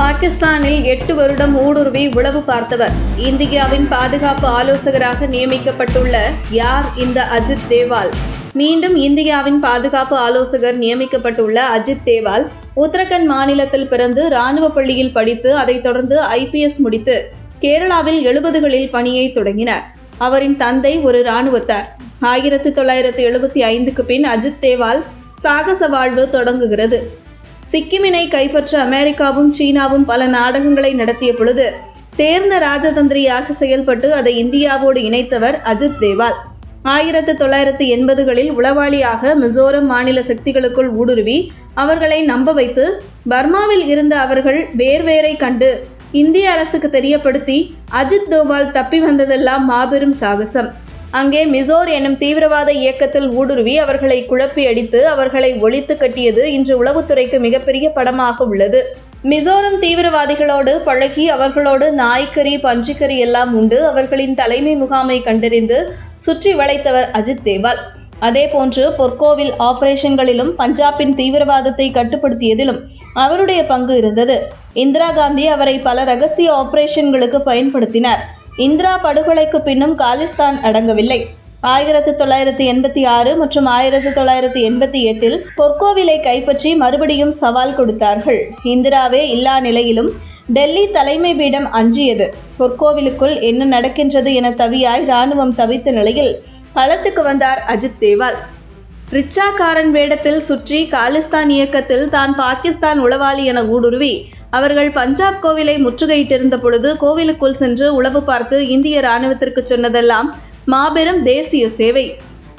பாகிஸ்தானில் எட்டு வருடம் ஊடுருவி உளவு பார்த்தவர். இந்தியாவின் பாதுகாப்பு ஆலோசகராக நியமிக்கப்பட்டுள்ள யார் இந்த அஜித் தேவால்? மீண்டும் இந்தியாவின் பாதுகாப்பு ஆலோசகர் நியமிக்கப்பட்டுள்ள அஜித் தேவால் உத்தரகண்ட் மாநிலத்தில் பிறந்து ராணுவ பள்ளியில் படித்து அதைத் தொடர்ந்து ஐபிஎஸ் முடித்து கேரளாவில் எழுபதுகளில் பணியை தொடங்கினார். அவரின் தந்தை ஒரு இராணுவத்தார். ஆயிரத்தி தொள்ளாயிரத்தி எழுபத்தி ஐந்துக்கு பின் அஜித் தேவால் சாகச வாழ்வு தொடங்குகிறது. சிக்கிமினை கைப்பற்ற அமெரிக்காவும் சீனாவும் பல நாடகங்களை நடத்திய பொழுது தேர்ந்த ராஜதந்திரியாக செயல்பட்டு அதை இந்தியாவோடு இணைத்தவர் அஜித் தேவால். ஆயிரத்து தொள்ளாயிரத்து எண்பதுகளில் உளவாளியாக மிசோரம் மாநில சக்திகளுக்குள் ஊடுருவி அவர்களை நம்ப வைத்து பர்மாவில் இருந்த அவர்கள் வேர்வேரை கண்டு இந்திய அரசுக்கு தெரியப்படுத்தி அஜித் தோபால் தப்பி வந்ததெல்லாம் மாபெரும் சாகசம். அங்கே மிசோர் எனும் தீவிரவாத இயக்கத்தில் ஊடுருவி அவர்களை குழப்பி அடித்து அவர்களை ஒழித்து கட்டியது இன்று உளவுத்துறைக்கு மிகப்பெரிய படமாக உள்ளது. மிசோரம் தீவிரவாதிகளோடு பழகி அவர்களோடு நாய்க்கறி பன்றிக்கறி எல்லாம் உண்டு. அவர்களின் தலைமை முகாமை கண்டறிந்து சுற்றி வளைத்தவர் அஜித் தேவால். அதேபோன்று பொற்கோவில் ஆபரேஷன்களிலும் பஞ்சாபின் தீவிரவாதத்தை கட்டுப்படுத்தியதிலும் அவருடைய பங்கு இருந்தது. இந்திரா காந்தி அவரை பல ரகசிய ஆபரேஷன்களுக்கு பயன்படுத்தினார். இந்திரா படுகொலைக்கு பின்னும் காலிஸ்தான் அடங்கவில்லை. ஆயிரத்தி தொள்ளாயிரத்தி எண்பத்தி ஆறு மற்றும் ஆயிரத்தி தொள்ளாயிரத்தி எண்பத்தி எட்டில் பொற்கோவிலை கைப்பற்றி மறுபடியும் சவால் கொடுத்தார்கள். இந்திராவே இல்லா நிலையிலும் டெல்லி தலைமை பீடம் அஞ்சியது. பொற்கோவிலுக்குள் என்ன நடக்கின்றது என தவியாய் இராணுவம் தவித்த நிலையில் களத்துக்கு வந்தார் அஜித் தேவால். ரிச்சாக்காரன் வேடத்தில் சுற்றி காலிஸ்தான் இயக்கத்தில் தான் பாகிஸ்தான் உளவாளி என ஊடுருவி அவர்கள் பஞ்சாப் கோவிலை முற்றுகையிட்டிருந்த பொழுது கோவிலுக்குள் சென்று உளவு பார்த்து இந்திய இராணுவத்திற்கு சொன்னதெல்லாம் மாபெரும் தேசிய சேவை.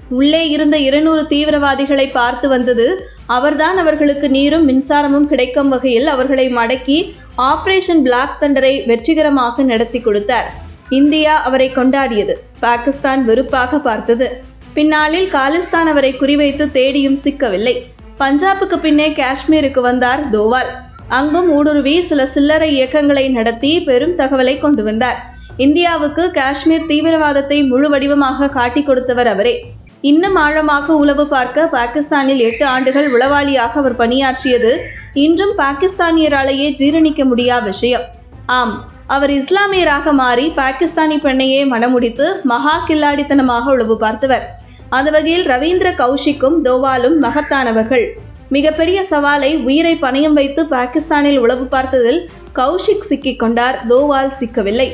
உள்ளே இருந்த இருநூறு தீவிரவாதிகளை பார்த்து வந்தது அவர்தான் அவர்களுக்கு நீரும் மின்சாரமும் கிடைக்கும் வகையில் அவர்களை மடக்கி ஆபரேஷன் பிளாக் தண்டரை வெற்றிகரமாக நடத்தி கொடுத்தார். இந்தியா அவரை கொண்டாடியது பாகிஸ்தான் வெறுப்பாக பார்த்தது. பின்னாளில் காலிஸ்தான் அவரை குறிவைத்து தேடியும் சிக்கவில்லை. பஞ்சாபுக்கு பின்னே காஷ்மீருக்கு வந்தார் தோவால். அங்கும் ஊடுருவி சில சில்லறை இயக்கங்களை நடத்தி பெரும் தகவலை கொண்டு வந்தார். இந்தியாவுக்கு காஷ்மீர் தீவிரவாதத்தை முழு வடிவமாக காட்டிக் கொடுத்தவர் அவரே. இன்னும் ஆழமாக உளவு பார்க்க பாகிஸ்தானில் எட்டு ஆண்டுகள் உளவாளியாக அவர் பணியாற்றியது இன்றும் பாகிஸ்தானியராலேயே ஜீரணிக்க முடியா விஷயம். ஆம் அவர் இஸ்லாமியராக மாறி பாகிஸ்தானி பெண்ணையே மணமுடித்து மகா கில்லாடித்தனமாக உளவு பார்த்தவர். அந்த வகையில் ரவீந்திர கௌஷிக்கும் தோவாலும் மகத்தானவர்கள். மிகப்பெரிய சவாலை உயிரை பணயம் வைத்து பாகிஸ்தானில் உளவு பார்த்ததில் கௌஷிக் சிக்கிக் கொண்டார். தோவால் சிக்கவில்லை.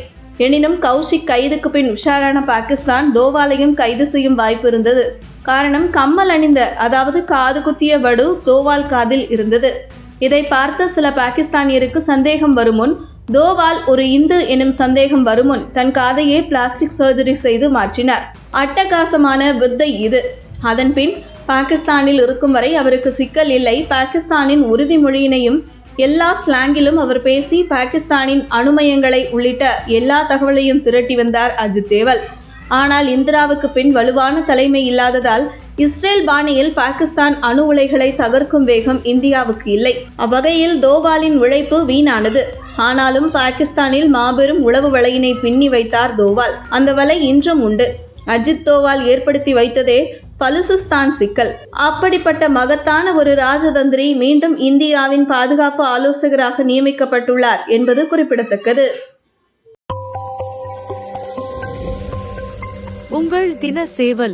எனினும் கௌஷிக் கைதுக்கு பின் உஷாரான பாகிஸ்தான் தோவாலையும் கைது செய்யும் வாய்ப்பு இருந்தது. காரணம் கம்மல் அணிந்த அதாவது காது குத்திய வடு தோவால் காதில் இருந்தது. இதை பார்த்த சில பாகிஸ்தானியருக்கு சந்தேகம் வருமுன் தோவால் ஒரு இந்து எனும் சந்தேகம் வருமுன் தன் காதையே பிளாஸ்டிக் சர்ஜரி செய்து மாற்றினார். அட்டகாசமான வித்தை இது. அதன்பின் பாகிஸ்தானில் இருக்கும் வரை அவருக்கு சிக்கல் இல்லை. பாகிஸ்தானின் உறுதிமொழியினையும் எல்லா ஸ்லாங்கிலும் அவர் பேசி பாகிஸ்தானின் அணுமயங்களை உள்ளிட்ட எல்லா தகவலையும் திரட்டி வந்தார் அஜித் தேவல். ஆனால் இந்திராவுக்கு பின் வலுவான தலைமை இல்லாததால் இஸ்ரேல் பாணியில் பாகிஸ்தான் அணு உலைகளை தகர்க்கும் வேகம் இந்தியாவுக்கு இல்லை. அவ்வகையில் தோவாலின் உழைப்பு வீணானது. ஆனாலும் பாகிஸ்தானில் மாபெரும் உளவு வலையினை பின்னி வைத்தார் தோவால். அந்த வலை இன்றும் உண்டு. அஜித் தோவால் ஏற்படுத்தி வைத்ததே பலுசிஸ்தான் சிக்கல். அப்படிப்பட்ட மகத்தான ஒரு ராஜதந்திரி மீண்டும் இந்தியாவின் பாதுகாப்பு ஆலோசகராக நியமிக்கப்பட்டுள்ளார் என்பது குறிப்பிடத்தக்கது. உங்கள் தின சேவல்